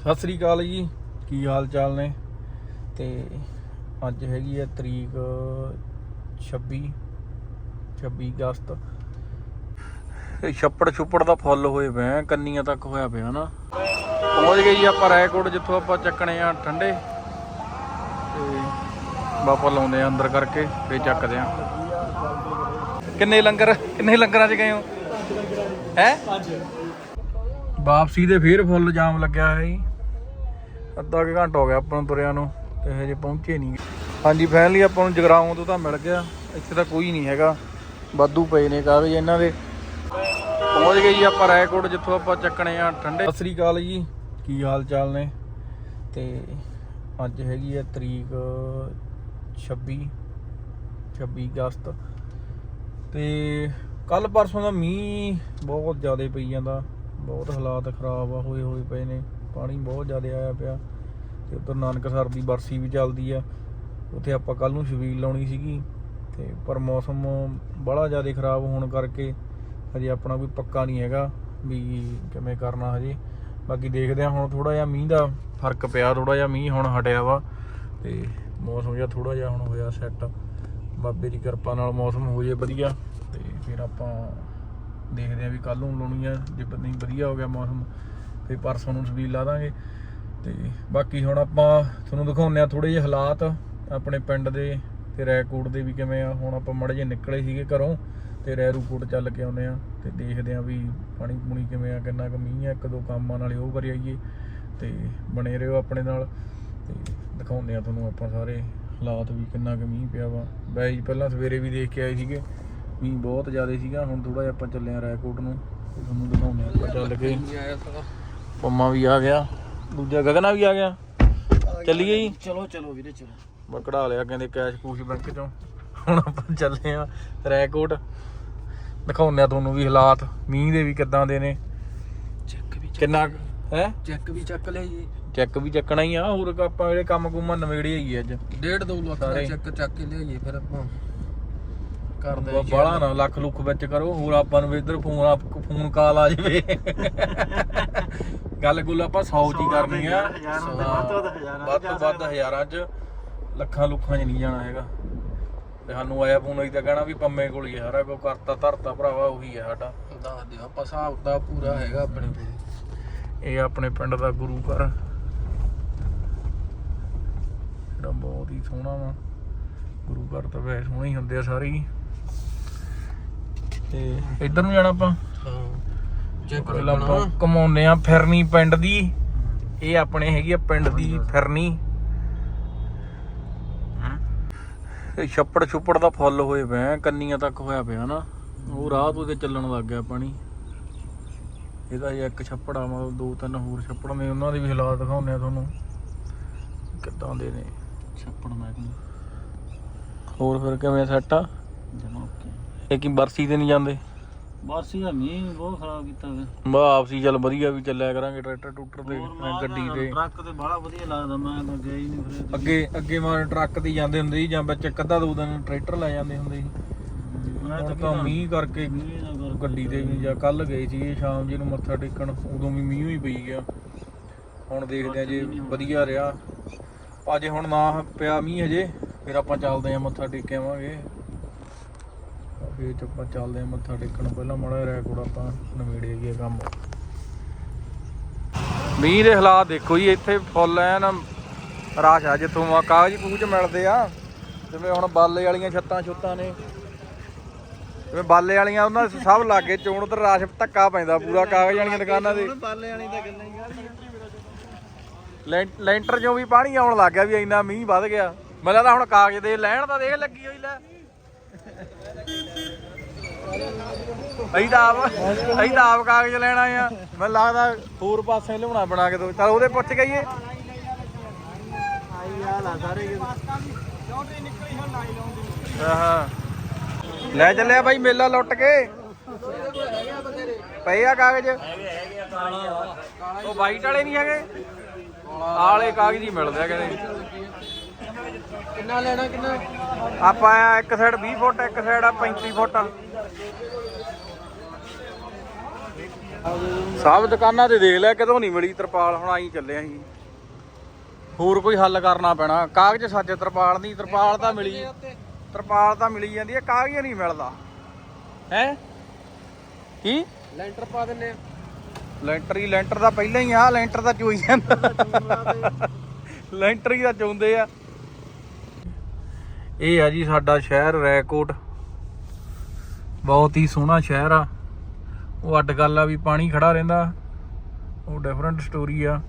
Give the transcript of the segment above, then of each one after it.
ਸਤਿ ਸ੍ਰੀ ਅਕਾਲ ਜੀ ਕੀ ਹਾਲ ਚਾਲ ਨੇ? ਤੇ ਅੱਜ ਹੈਗੀ ਹੈ ਤਰੀਕ 26 26 ਅਗਸਤ। ਇਹ ਛੱਪੜ ਛੁੱਪੜ ਦਾ ਫੁੱਲ ਹੋਏ ਪਏ ਕੰਨੀਆਂ ਤੱਕ ਹੋਇਆ ਪਿਆ ਨਾ। ਪਹੁੰਚ ਗਏ ਜੀ ਆਪਾਂ ਰੈਕੋਟ ਜਿੱਥੋਂ ਆਪਾਂ ਚੱਕਣੇ ਆ ਠੰਡੇ। ਤੇ ਬਾਪਾ ਲਾਉਂਦੇ ਆ ਅੰਦਰ ਕਰਕੇ ਫੇਰ ਚੱਕਦੇ ਆ। ਕਿੰਨੇ ਲੰਗਰ ਕਿੰਨੇ ਲੰਗਰਾਂ 'ਚ ਗਏ ਹੋ? ਹੈ? ਵਾਪਸੀ ਦੇ ਫੇਰ ਫੁੱਲ ਜਾਮ ਲੱਗਿਆ ਹੈ ਜੀ। ਅੱਧਾ ਕੁ ਘੰਟਾ ਹੋ ਗਿਆ ਆਪਾਂ ਨੂੰ ਤੁਰਿਆਂ ਨੂੰ ਤੇ ਹਜੇ ਪਹੁੰਚੇ ਨਹੀਂ ਹਾਂਜੀ ਫਾਈਨਲੀ ਆਪਾਂ ਨੂੰ ਜਗਰਾਉਂ ਤੋਂ ਤਾਂ ਮਿਲ ਗਿਆ। ਇੱਥੇ ਤਾਂ ਕੋਈ ਨਹੀਂ ਹੈਗਾ। ਵਾਧੂ ਪਏ ਨੇ ਕਾਗਜ਼ ਇਹਨਾਂ ਦੇ। ਪਹੁੰਚ ਗਏ ਜੀ ਆਪਾਂ ਰਾਏਕੋਟ, ਜਿੱਥੋਂ ਆਪਾਂ ਚੱਕਣੇ ਆ ਠੰਡੇ। ਸਤਿ ਸ੍ਰੀ ਅਕਾਲ ਜੀ। ਕੀ ਹਾਲ ਚਾਲ ਨੇ? ਤੇ ਅੱਜ ਹੈਗੀ ਆ ਤਰੀਕ 26 26 ਅਗਸਤ। ਤੇ ਕੱਲ ਪਰਸੋਂ ਦਾ ਮੀਂਹ ਬਹੁਤ ਜ਼ਿਆਦਾ ਪਈ ਜਾਂਦਾ। ਬਹੁਤ ਹਾਲਾਤ ਖਰਾਬ ਆ ਹੋਏ ਹੋਏ ਪਏ ਨੇ। ਪਾਣੀ ਬਹੁਤ ਜ਼ਿਆਦਾ ਆਇਆ ਪਿਆ। ਤੇ ਉਧਰ ਨਾਨਕਸਰ ਦੀ ਬਰਸੀ ਵੀ ਚੱਲਦੀ ਆ। ਉੱਥੇ ਆਪਾਂ ਕੱਲ ਨੂੰ ਛਬੀਲ ਲਾਉਣੀ ਸੀਗੀ ਤੇ ਪਰ ਮੌਸਮ ਬੜਾ ਜ਼ਿਆਦਾ ਖਰਾਬ ਹੋਣ ਕਰਕੇ ਹਜੇ ਆਪਣਾ ਕੋਈ ਪੱਕਾ ਨਹੀਂ ਹੈਗਾ ਵੀ ਕਿਵੇਂ ਕਰਨਾ ਹਜੇ। ਬਾਕੀ ਦੇਖਦੇ ਆ ਹੁਣ ਥੋੜਾ ਜਿਹਾ ਮੀਂਹ ਦਾ ਫ਼ਰਕ ਪਿਆ ਥੋੜਾ ਜਿਹਾ ਮੀਂਹ ਹੁਣ ਹਟਿਆ ਵਾ ਤੇ ਮੌਸਮ ਜਿਹਾ ਥੋੜਾ ਜਿਹਾ ਹੁਣ ਹੋਇਆ ਸੈੱਟ ਬਾਬੇ ਦੀ ਕਿਰਪਾ ਨਾਲ ਮੌਸਮ ਹੋ ਜੇ ਵਧੀਆ ਤੇ ਫਿਰ ਆਪਾਂ ਦੇਖਦੇ ਆ ਵੀ ਕੱਲ ਨੂੰ ਲਾਉਣੀ ਆ, ਜੇ ਬ- ਨਹੀਂ ਵਧੀਆ ਹੋ ਗਿਆ ਮੌਸਮ, ਫਿਰ ਪਰਸੋਂ ਨੂੰ ਸਬੀਲ ਲਾ ਦਾਂਗੇ। ਤੇ ਬਾਕੀ ਹੁਣ ਆਪਾਂ ਤੁਹਾਨੂੰ ਦਿਖਾਉਂਦੇ ਆ ਥੋੜੇ ਜਿਹੇ ਹਾਲਾਤ ਆਪਣੇ ਪਿੰਡ ਦੇ ਤੇ ਰੈਕੋਟ ਦੇ ਵੀ ਕਿਵੇਂ ਆ। ਹੁਣ ਆਪਾਂ ਮੜੇ ਜੇ ਨਿਕਲੇ ਸੀਗੇ ਘਰੋਂ ਤੇ ਰੈਰੂਕੋਟ ਚੱਲ ਕੇ ਆਉਂਦੇ ਆ ਤੇ ਦੇਖਦੇ ਆ ਵੀ ਪਾਣੀ ਪੂਣੀ ਕਿਵੇਂ ਆ ਕਿੰਨਾ ਕੁ ਮੀਂਹ ਆ ਇੱਕ ਦੋ ਕੰਮਾਂ ਨਾਲੇ ਉਹ ਕਰੀ ਆਈਏ ਤੇ ਬਣੇ ਰਹੋ ਆਪਣੇ ਨਾਲ ਤੇ ਦਿਖਾਉਂਦੇ ਆ ਤੁਹਾਨੂੰ ਆਪਾਂ ਸਾਰੇ ਹਾਲਾਤ ਵੀ ਕਿੰਨਾ ਕੁ ਮੀਂਹ ਪਿਆ ਵਾ। ਵੈਸੇ ਜੀ ਪਹਿਲਾਂ ਸਵੇਰੇ ਵੀ ਦੇਖ ਕੇ ਆਏ ਸੀਗੇ ਮੀਂਹ ਬਹੁਤ ਜ਼ਿਆਦਾ ਸੀਗਾ ਹੁਣ ਥੋੜਾ ਜਿਹਾ ਆਪਾਂ ਚੱਲੇ ਆ ਰੈਕੋਟ ਨੂੰ ਤੁਹਾਨੂੰ ਦਿਖਾਉਂਦੇ ਆ ਆਪਾਂ ਚੱਲ ਕੇ। ਪੰਮਾ ਵੀ ਆ ਗਿਆ। ਦੂਜਾ ਗਗਨਾ ਵੀ ਆ ਗਿਆ। ਚੱਲੀਏ ਜੀ? ਚਲੋ ਚਲੋ ਵੀਰੇ ਚਲੋ। ਮੈਂ ਕਢਾ ਲਿਆ ਕਹਿੰਦੇ ਕੈਸ਼ ਕੂਸ਼ ਬੈਂਕ ਚੋਂ। ਹੁਣ ਆਪਾਂ ਚੱਲੇ ਆ ਰੈਕੋਟ। ਦਿਖਾਉਂਦੇ ਆ ਤੁਹਾਨੂੰ ਵੀ ਹਾਲਾਤ। ਮੀਂਹ ਦੇ ਵੀ ਕਿੱਦਾਂ ਦੇ ਨੇ। ਚੈੱਕ ਵੀ ਕਿੰਨਾ ਹੈ? ਚੈੱਕ ਵੀ ਚੱਕ ਲਿਆ ਜੀ ਚੈੱਕ ਵੀ ਚੱਕਣਾ ਹੀ ਆ। ਹੋਰ ਆਪਾਂ ਜਿਹੜੇ ਕੰਮ ਕੁੰਮਾਂ ਨਵੇੜੇ ਹੀ ਅੱਜ। ਡੇਢ ਦੋ ਲੱਖ ਦਾ। ਚੈੱਕ ਚੱਕ ਕੇ ਲਿਆਈਏ ਫਿਰ ਆਪਾਂ। ਕਰਦੇ ਬ- ਬਾਹਲਾ ਨਾ ਲੱਖ ਲੁੱਖ ਵਿੱਚ ਕਰੋ। ਹੋਰ ਆਪਾਂ ਨੂੰ ਇੱਧਰ ਫੋਨ ਆਪ ਫੋਨ ਕਾਲ ਆ ਜਾਵੇ। ਗੱਲ ਗੁੱਲ ਆਪਾਂ 100 ਚ ਹੀ ਕਰਨੀ ਆ। ਵੱਧ ਤੋਂ ਵੱਧ ਹਜ਼ਾਰਾਂ ਚ ਲੱਖਾਂ ਲੁੱਖਾਂ ਚ ਨਹੀਂ ਜਾਣਾ ਹੈਗਾ। ਤੇ ਸਾਨੂੰ ਆਇਆ ਫੋਨ ਅਸੀਂ ਤਾਂ ਕਹਿਣਾ ਵੀ ਪੰਮੇ ਕੋਲ ਹੀ ਆ ਸਾਰਾ ਕੋ ਕਰਤਾ ਧਰਤਾ ਭਰਾਵਾ ਉਹੀ ਆ ਸਾਡਾ। ਦੱਸ ਦਿਓ ਆਪਾਂ ਹਿਸਾਬ ਦਾ ਪੂਰਾ ਹੈਗਾ ਆਪਣੇ ਕੋਲ ਇਹ ਆਪਣੇ ਪਿੰਡ ਦਾ ਗੁਰੂ ਘਰ। ਜਿਹੜਾ ਬਹੁਤ ਹੀ ਸੋਹਣਾ ਵਾ। ਗੁਰੂ ਘਰ ਤਾਂ ਵੈਸੇ ਸੋਹਣੇ ਹੀ ਹੁੰਦੇ ਆ ਸਾਰੇ ਤੇ ਇੱਧਰ ਨੂੰ ਜਾਣਾ ਆਪਾਂ? ਚੈੱਕ ਕਮਾਉਨੇ ਆ ਫਿਰਨੀ ਪਿੰਡ ਦੀ। ਇਹ ਆਪਣੇ ਹੈਗੀ ਆ ਪਿੰਡ ਦੀ ਫਿਰਨੀ। ਇਹ ਛੱਪੜ ਛੁੱਪੜ ਦਾ ਫੁੱਲ ਹੋਏ ਪਏ ਕੰਨੀਆਂ ਤੱਕ ਹੋਇਆ ਪਿਆ ਨਾ। ਉਹ ਰਾਹ ਤੋਂ ਤੇ ਚੱਲਣ ਲੱਗ ਗਿਆ ਪਾਣੀ। ਇਹਦਾ ਇੱਕ ਛੱਪੜ ਆ ਮਤਲਬ ਦੋ ਤਿੰਨ ਹੋਰ ਛੱਪੜ ਨੇ ਉਹਨਾਂ ਦੇ ਵੀ ਹਾਲਾਤ ਦਿਖਾਉਂਦੇ ਆ ਤੁਹਾਨੂੰ। ਕਿੱਦਾਂ ਦੇ ਨੇ। ਛੱਪੜ ਮੈਂ ਹੋਰ ਫਿਰ ਕਿਵੇਂ ਸੈੱਟ ਆ? ਜਮਾ ਓਕੇ। ਇਹ ਕੀ ਬਰਸੀ ਤੇ ਨਹੀਂ ਜਾਂਦੇ? ਬਾਰਸੀ ਦਾ ਮੀਂਹ ਬਹੁਤ ਖਰਾਬ ਕੀਤਾ ਵੇ। ਬਾ ਆਪਸੀ ਚੱਲ ਵਧੀਆ ਵੀ ਚੱਲਿਆ ਕਰਾਂਗੇ ਟਰੈਕਟਰ ਟੂਟਰ ਤੇ ਗੱਡੀ ਤੇ। ਟਰੱਕ ਤੇ ਬੜਾ ਵਧੀਆ ਲੱਗਦਾ ਮੈਂ ਤਾਂ ਗਿਆ ਹੀ ਨਹੀਂ ਫਿਰ। ਅੱਗੇ ਅੱਗੇ ਮਾਰ ਟਰੱਕ ਤੇ ਜਾਂਦੇ ਹੁੰਦੇ ਸੀ ਜਾਂ ਵਿੱਚ ਇੱਕ ਅੱਧਾ ਦੋ ਦਿਨ ਟਰੈਕਟਰ ਲੈ ਜਾਂਦੇ ਹੁੰਦੇ ਸੀ। ਮੈਂ ਹੁਣ ਤਾਂ ਮੀਂਹ ਕਰਕੇ ਮੀਂਹ ਦਾ ਕਰਕੇ ਗੱਡੀ ਤੇ ਵੀ ਜਾਂ ਕੱਲ ਗਏ ਸੀ ਸ਼ਾਮ ਜੀ ਨੂੰ ਮੱਥਾ ਟੇਕਣ ਉਦੋਂ ਵੀ ਮੀਂਹ ਹੀ ਪਈ ਗਿਆ। ਹੁਣ ਦੇਖਦੇ ਆ ਜੇ ਵਧੀਆ ਰਿਹਾ। ਅੱਜ ਹੁਣ ਨਾ ਪਿਆ ਮੀਂਹ ਹਜੇ ਫਿਰ ਆਪਾਂ ਚੱਲਦੇ ਆ ਮੱਥਾ ਟੇਕ ਆਵਾਂਗੇ। ਫਿਰ ਤੇ ਆਪਾਂ ਚੱਲਦੇ ਆ ਮੱਥਾ ਟੇਕਣ। ਪਹਿਲਾਂ ਮਾੜਾ ਜਿਹਾ ਆਪਾਂ ਨਵੇੜੇ ਗਿਆ ਕੰਮ। ਮੀਂਹ ਦੇ ਹਾਲਾਤ ਦੇਖੋ ਜੀ, ਇੱਥੇ ਫੁੱਲ ਐਨ ਰਾਸ਼ ਆ, ਜਿੱਥੋਂ ਆ ਕਾਗਜ਼ ਕੂਚ ਮਿਲਦੇ ਆ। ਜਿਵੇਂ ਹੁਣ ਬਾਲੇ ਵਾਲੀਆਂ ਛੱਤਾਂ ਛੁੱਤਾਂ ਨੇ। ਜਿਵੇਂ ਬਾਲੇ ਵਾਲੀਆਂ, ਉਹਨਾਂ ਦੇ ਸਭ ਲਾਗੇ ਚੋਣ ਉਧਰ ਰਾਸ਼ ਧੱਕਾ ਪੈਂਦਾ ਪੂਰਾ ਕਾਗਜ਼ ਵਾਲੀਆਂ ਦੁਕਾਨਾਂ ਦੇ ਬਾਲੇ ਵਾਲੀ ਤਾਂ। ਗੱਲਾਂ ਹੀ ਲੈਂਟਰ ਚੋਂ ਵੀ ਪਾਣੀ ਆਉਣ ਲੱਗ ਗਿਆ ਵੀ ਇੰਨਾ ਮੀਂਹ ਵੱਧ ਗਿਆ। ਮੈਨੂੰ ਲੱਗਦਾ ਹੁਣ ਕਾਗਜ਼ ਦੇ ਲੈਣ ਤਾਂ ਦੇਖ, ਲੱਗੀ ਹੋਈ ਲੈ। ਅਸੀਂ ਤਾਂ ਆਪ ਅਸੀਂ ਤਾਂ ਆਪ ਕਾਗਜ਼ ਲੈਣਾ ਆ। ਮੈਨੂੰ ਲੱਗਦਾ ਹੋਰ ਪਾਸੇ ਲਿਆਉਣਾ ਬਣਾ ਕੇ ਦੋ। ਚਲ ਉਹਦੇ ਪੁੱਛ ਗਈਏ ਆਈ ਹਾਲ ਆ ਸਾਰੇ ਹਾਂ ਲੈ ਚੱਲਿਆ ਬਾਈ, ਮੇਲਾ ਲੁੱਟ ਕੇ। ਪਏ ਆ ਕਾਗਜ਼? ਉਹ ਵਾਈਟ ਵਾਲੇ ਨਹੀਂ ਹੈਗੇ? ਆਲੇ ਕਾਗਜ਼ ਹੀ ਮਿਲਦੇ ਆ ਕਹਿੰਦੇ ਕਿੰਨਾ ਲੈਣਾ ਕਿੰਨਾ ਆਪਾਂ ਆ ਇੱਕ ਸਾਈਡ 20 ਫੁੱਟ, ਇੱਕ ਸਾਈਡ ਆ 35 ਫੁੱਟ। ਸਭ ਦੁਕਾਨਾਂ ਤੇ ਦੇਖ ਲਿਆ ਕਿਤੋਂ ਨਹੀਂ ਮਿਲੀ ਤਰਪਾਲ ਹੁਣ ਆਈ ਚੱਲੇ ਅਸੀਂ ਹੋਰ ਕੋਈ ਹੱਲ ਕਰਨਾ ਪੈਣਾ। ਕਾਗਜ਼ ਸੱਚ ਤਰਪਾਲ ਦੀ ਤਰਪਾਲ ਤਾਂ ਮਿਲੀ। ਤਰਪਾਲ ਤਾਂ ਮਿਲੀ ਜਾਂਦੀ ਹੈ ਕਾਗਜ਼ ਨਹੀਂ ਮਿਲਦਾ। ਹੈ? ਕੀ? ਲੈਂਟਰ ਪਾ ਦਿੰਨੇ ਆ। ਲੈਂਟਰ ਹੀ ਲੈਂਟਰ ਦਾ ਪਹਿਲਾਂ ਹੀ ਆ ਲੈਂਟਰ ਤਾਂ ਚੋਈ ਜਾਂਦਾ। ਲੈਂਟਰ ਹੀ ਤਾਂ ਚੋਂਦੇ ਆ। ਇਹ ਆ ਜੀ ਸਾਡਾ ਸ਼ਹਿਰ ਰੈਕੋਟ। ਬਹੁਤ ਹੀ ਸੋਹਣਾ ਸ਼ਹਿਰ ਆ। ਉਹ ਅੱਡ ਗੱਲ ਆ ਵੀ ਪਾਣੀ ਖੜਾ ਰਹਿੰਦਾ। ਉਹ ਡਿਫਰੈਂਟ ਸਟੋਰੀ ਆ।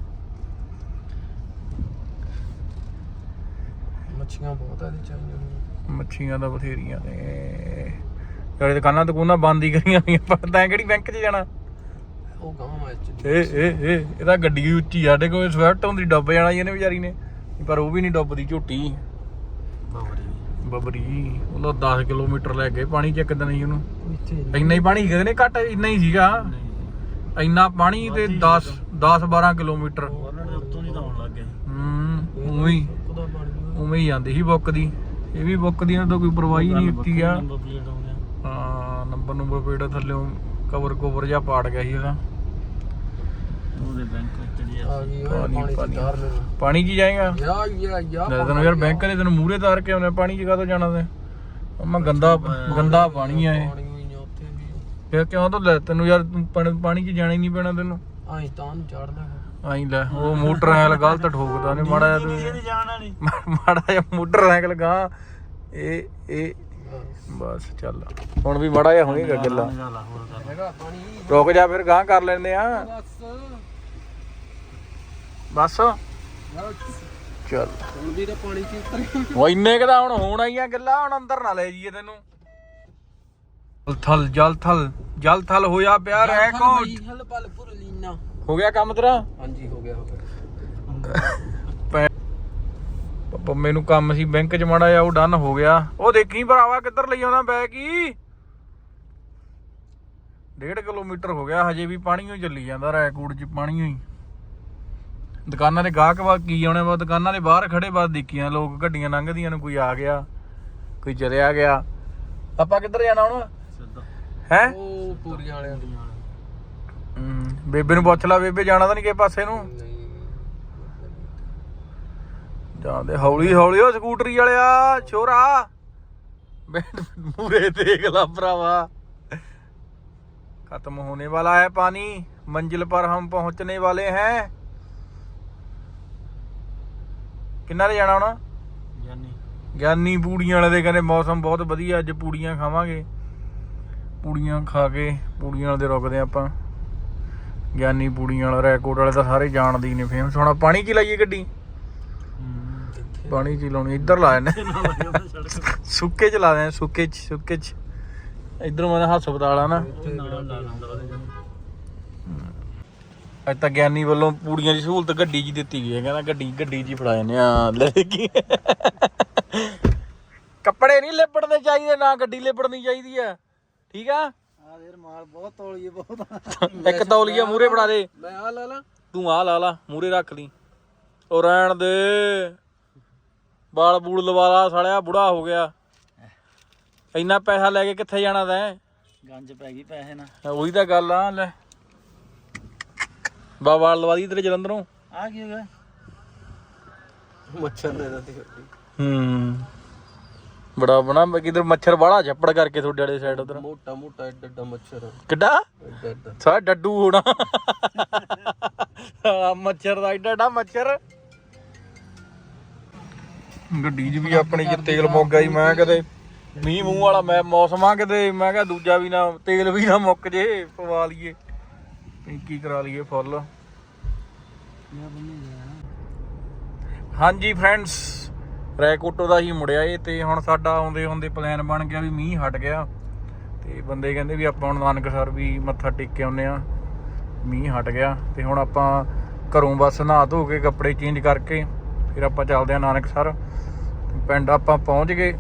ਮੱਛੀਆਂ ਬਹੁਤ ਆ ਇਹਦੇ ਚਾਹੀਆਂ ਹੋਈਆਂ। ਮੱਛੀਆਂ ਦਾ ਬਥੇਰੀਆਂ ਨੇ। ਜਿਹੜੇ ਦੁਕਾਨਾਂ ਦੁਕਾਨਾਂ ਬੰਦ ਹੀ ਕਰੀਆਂ ਹੋਈਆਂ ਪਰ ਤੈਂ ਕਿਹੜੀ ਬੈਂਕ 'ਚ ਜਾਣਾ? ਉਹ ਗਾਂ ਮੈਚ ਏ ਏ ਏ ਇਹਦਾ ਗੱਡੀ ਉੱਚੀ ਆ, ਸਾਡੇ ਕੋਲ ਸਵਿਫਟ ਹੁੰਦੀ ਡੁੱਬ ਜਾਣਾ ਇਹਨੇ ਵਿਚਾਰੀ ਨੇ। ਪਰ ਉਹ ਵੀ ਨਹੀਂ ਡੁੱਬਦੀ ਝੋਟੀ। ਬਾਬਰੀ ਬਬਰੀ। ਉਹਦਾ 10 ਕਿਲੋਮੀਟਰ ਲੈ ਕੇ ਪਾਣੀ ਚੱਕਦੇ ਨਹੀਂ ਉਹਨੂੰ। ਇੱਥੇ ਇੰਨਾ ਹੀ ਪਾਣੀ ਕਦੇ ਨੇ ਘੱਟ ਇੰਨਾ ਹੀ ਸੀਗਾ। ਇੰਨਾ ਪਾਣੀ ਤੇ 10 10 12 ਕਿਲੋਮੀਟਰ। ਉਹਨਾਂ ਉੱਤੋਂ ਨਹੀਂ ਤਾਂ ਆਉਣ ਲੱਗ ਗਏ। ਹੂੰ ਉਵੇਂ ਹੀ। ਉਹਦਾ ਪਾਣੀ ਉਵੇਂ ਹੀ ਜਾਂਦੀ ਸੀ ਬੁੱਕ ਦੀ। ਇਹ ਵੀ ਬੁੱਕ ਦੀ ਇਹਨਾਂ ਤੋਂ ਕੋਈ ਪਰਵਾਹ ਨਹੀਂ ਕੀਤੀ ਆ। ਹੋ ਨੰਬਰ ਨੰਬਰ ਪਲੇਟ ਥੱਲੇੋਂ ਕਵਰ ਕਵਰ ਜਿਹਾ ਪਾੜ ਗਿਆ ਸੀ ਇਹਦਾ ਉਹਦੇ ਬੈਂਕ ਵਿੱਚ ਜਿਹੜੀ ਆ ਗਈ ਪਾਣੀ, ਪਾਣੀ ਤਾਰ ਹੀ ਜਾਏਗਾ? ਯਾ ਯਾ ਯਾ ਲੈ ਤੈਨੂੰ ਯਾਰ ਬੈਂਕ ਨੇ ਤੈਨੂੰ ਮੂਹਰੇ ਤਾਰ ਕੇ ਆਉਣੇ ਪਾਣੀ 'ਚ ਕਾਹਤੋਂ ਜਾਣਾ ਤੇ? ਮੈਂ ਗੰਦਾ ਗੰਦਾ ਪਾਣੀ ਆ ਇਹ। ਫਿਰ ਕਿਉਂ ਤੋਂ ਲੈ ਤੈਨੂੰ ਯਾਰ ਤੂੰ ਪਾਣੀ- 'ਚ ਜਾਣਾ ਹੀ ਨਹੀਂ ਪੈਣਾ ਤੈਨੂੰ। ਆਈ ਤਾਂ ਨੂੰ ਚੜਦਾ ਆਈ ਲੈ ਉਹ ਮੋਟਰਸਾਈਕਲ ਗਲਤ ਠੋਕਦਾ ਨੇ ਮਾੜਾ ਜਿਹਾ ਤੂੰ ਜਾਣਾ ਨਹੀਂ ਮਾੜਾ ਜਿਹਾ ਮੋਟਰਸਾਈਕਲ ਗਾ। ਇਹ ਇਹ ਬਸ। ਚੱਲ। ਹੁਣ ਵੀ ਮਾੜਾ ਜਿਹਾ ਹੋਏਗਾ ਗੱਲਾਂ। ਰੁਕ ਜਾ ਫਿਰ ਗਾਂ ਕਰ ਲੈਂਦੇ ਆ। ਬਸ। ਚੱਲ। ਹੁਣ ਵੀ ਤਾਂ ਪਾਣੀ ਚ ਉਤਰੇ ਉਹ ਇੰਨੇ ਕਦਾ ਹੁਣ ਹੋਣਾ ਹੀ ਆ ਗੱਲਾਂ ਹੁਣ ਅੰਦਰ ਨਾ ਲੈ ਜੀਏ ਤੈਨੂੰ। ਥਲ ਜਲ ਥਲ ਜਲ ਥਲ ਹੋਇਆ ਪਿਆ ਰਹਿ ਕੋ ਹਲ ਪਲ ਪੁਰ ਲੀਨਾ। ਹੋ ਗਿਆ ਕੰਮ ਤੇਰਾ? ਹਾਂਜੀ ਹੋ ਗਿਆ ਹੋ ਗਿਆ। ਪਾ- ਪੰਮੇ ਨੂੰ ਕੰਮ ਸੀ ਬੈਂਕ 'ਚ ਮਾੜਾ ਜਿਹਾ ਉਹ ਡਨ ਹੋ ਗਿਆ। ਉਹ ਦੇਖੀ ਭਰਾਵਾ ਕਿੱਧਰ ਲਈ ਆਉਂਦਾ ਬੈਗ ਹੀ ਡੇਢ ਕਿਲੋਮੀਟਰ ਹੋ ਗਿਆ ਹਜੇ ਵੀ ਪਾਣੀ ਹੀ ਚੱਲੀ ਜਾਂਦਾ ਰੈਕੂੜ 'ਚ ਪਾਣੀ ਹੀ ਦੁਕਾਨਾਂ ਦੇ ਗਾਹਕ ਵਾ ਕੀ ਆਉਣੇ ਵਾ? ਦੁਕਾਨਾਂ ਦੇ ਬਾਹਰ ਖੜੇ ਬਾਅਦ ਦੇਖੀਆਂ ਲੋਕ ਗੱਡੀਆਂ ਲੰਘਦੀਆਂ ਨੂੰ ਕੋਈ ਆ ਗਿਆ ਕੋਈ ਚਲਿਆ ਗਿਆ। ਆਪਾਂ ਕਿੱਧਰ ਜਾਣਾ ਹੁਣ? ਹੈ? ਬੇਬੇ ਨੂੰ ਪੁੱਛ ਲੈ ਬੇਬੇ ਜਾਣਾ ਤਾਂ ਨਹੀਂ ਕਿਸੇ ਪਾਸੇ ਨੂੰ? ਜਾਂਦੇ ਹੌਲੀ ਹੌਲੀ ਉਹ ਸਕੂਟਰੀ ਵਾਲਿਆ ਛੋਰਾ। ਮੂਰੇ ਦੇਖ ਲਾ ਭਰਾਵਾ। ਖਤਮ ਹੋਣੇ ਵਾਲਾ ਹੈ ਪਾਣੀ ਮੰਜ਼ਿਲ ਪਰ ਹਮ ਪਹੁੰਚਨੇ ਵਾਲੇ ਹੈ। ਕਿੰਨਾ ਦੇ ਜਾਣਾ ਹੁਣ? ਜਾਨੀ ਗਿਆਨੀ ਪੂੜੀਆਂ ਵਾਲੇ ਦੇ ਕਹਿੰਦੇ ਮੌਸਮ ਬਹੁਤ ਵਧੀਆ ਅੱਜ ਪੂੜੀਆਂ ਖਾਵਾਂਗੇ। ਪੂੜੀਆਂ ਖਾ ਕੇ ਪੂੜੀਆਂ ਵਾਲੇ ਦੇ ਰੁਕਦੇ ਆਪਾਂ। ਗਿਆਨੀ ਪੂੜੀਆਂ ਵਾਲਾ ਰੈਕੋਰਡ ਵਾਲੇ ਤਾਂ ਸਾਰੇ ਜਾਣਦੇ ਹੀ ਨੇ ਫੇਮਸ ਹੁਣ ਪਾਣੀ 'ਚ ਲਾਈਏ ਗੱਡੀ? ਪਾਣੀ 'ਚ ਲਾਉਣੀ? ਇੱਧਰ ਲਾ ਲੈਣੇ ਸੁੱਕੇ 'ਚ ਲਾ ਦੇਣੇ ਸੁੱਕੇ 'ਚ ਸੁੱਕੇ 'ਚ। ਇੱਧਰ ਮੈਂ ਹਸਪਤਾਲ ਆ ਨਾ ਨਾਲ ਲਾ ਲੈਂਦਾ ਉਹਦੇ ਜন্য ਅੱਜ ਤਾਂ ਗਿਆਨੀ ਵੱਲੋਂ ਪੂੜੀਆਂ ਦੀ ਸਹੂਲਤ ਗੱਡੀ 'ਚ ਹੀ ਦਿੱਤੀ ਗਈ ਹੈ। ਕਹਿੰਦਾ ਗੱਡੀ ਗੱਡੀ ਹੀ ਫੜਾ ਜਾਂਦੇ ਆ। ਲੈ ਕੀ ਕੱਪੜੇ ਨਹੀਂ ਲਿਪੜਨੇ ਚਾਹੀਦੇ ਨਾ ਗੱਡੀ ਲਿਪੜਨੀ ਚਾਹੀਦੀ ਆ ਠੀਕ ਆ? ਆ ਯਾਰ ਮਾਲ ਬਹੁਤ ਤੌਲੀਏ ਬਹੁਤ। ਇੱਕ ਤੌਲੀਆ ਮੂਰੇ ਫੜਾ ਦੇ। ਮੈਂ ਆ ਲਾ ਲਾ। ਤੂੰ ਆ ਲਾ ਲਾ ਮੂਰੇ ਰੱਖ ਲਈ। ਉਹ ਰਹਿਣ ਦੇ। ਬਾਲ ਬੂਲ ਲਵਾ ਲਾ ਸਾਲਿਆ ਬੁੜਾ ਹੋ ਗਿਆ। ਇੰਨਾ ਪੈਸਾ ਲੈ ਕੇ ਕਿੱਥੇ ਜਾਣਾ ਤੈਂ? ਗੰਜ ਪੈ ਗਈ ਪੈਸੇ ਨਾ ਉਹੀ ਤਾਂ ਗੱਲ ਆ ਲੈ। ਬਾ ਵਾਲ ਲਵਾ ਦੀ ਤੇਰੇ ਜਲੰਧਰੋਂ। ਆ ਕੀ ਹੋ ਗਿਆ? ਮੱਛਰ ਨੇ ਦਿੱਤੀ ਹੂੰ। ਬੜਾ ਬਣਾ ਕਿਧਰ ਮੱਛਰ ਵਾਲਾ ਛੱਪੜ ਕਰਕੇ ਤੁਹਾਡੇ ਵਾਲੇ ਸਾਈਡ ਉਧਰ। ਮੋਟਾ ਮੋਟਾ ਐਡਾ ਐਡਾ ਮੱਛਰ। ਕਿੱਡਾ? ਐਡਾ ਐਡਾ। ਸਾਰਾ ਡੱਡੂ ਹੋਣਾ। ਆ ਮੱਛਰ ਦਾ ਏਡਾ ਏਡਾ ਮੱਛਰ। ਗੱਡੀ 'ਚ ਵੀ ਆਪਣੀ 'ਚ ਤੇਲ ਮੁੱਕ ਗਿਆ ਜੀ ਮੈਂ ਕਦੇ ਮੀਂਹ ਮੂੰਹ ਵਾਲਾ ਮੈਂ ਮੌਸਮ ਆ ਕਿਤੇ ਮੈਂ ਕਿਹਾ ਦੂਜਾ ਵੀ ਨਾ ਤੇਲ ਵੀ ਨਾ ਮੁੱਕ ਜੇ ਪਵਾ ਲਈਏ। ਕੀ ਕਰਾ ਲਈਏ ਫੁੱਲ। ਹਾਂਜੀ ਫਰੈਂਡਸ, ਰੈਕੋਟੋ ਦਾ ਹੀ ਮੁੜਿਆ ਏ ਤੇ ਹੁਣ ਸਾਡਾ ਆਉਂਦੇ ਹੁੰਦੇ ਪਲਾਨ ਬਣ ਗਿਆ ਵੀ ਮੀਂਹ ਹਟ ਗਿਆ। ਤੇ ਬੰਦੇ ਕਹਿੰਦੇ ਵੀ ਆਪਾਂ ਹੁਣ ਨਾਨਕਸਰ ਵੀ ਮੱਥਾ ਟੇਕ ਕੇ ਆਉਨੇ ਆ। ਮੀਂਹ ਹਟ ਗਿਆ ਤੇ ਹੁਣ ਆਪਾਂ ਘਰੋਂ ਬਸ ਨਹਾ ਧੋ ਕੇ ਕੱਪੜੇ ਚੇਂਜ ਕਰਕੇ ਫਿਰ ਆਪਾਂ ਚੱਲਦੇ ਆ ਨਾਨਕਸਰ। ਪਿੰਡ ਆਪਾਂ ਪਹੁੰਚ ਗਏ।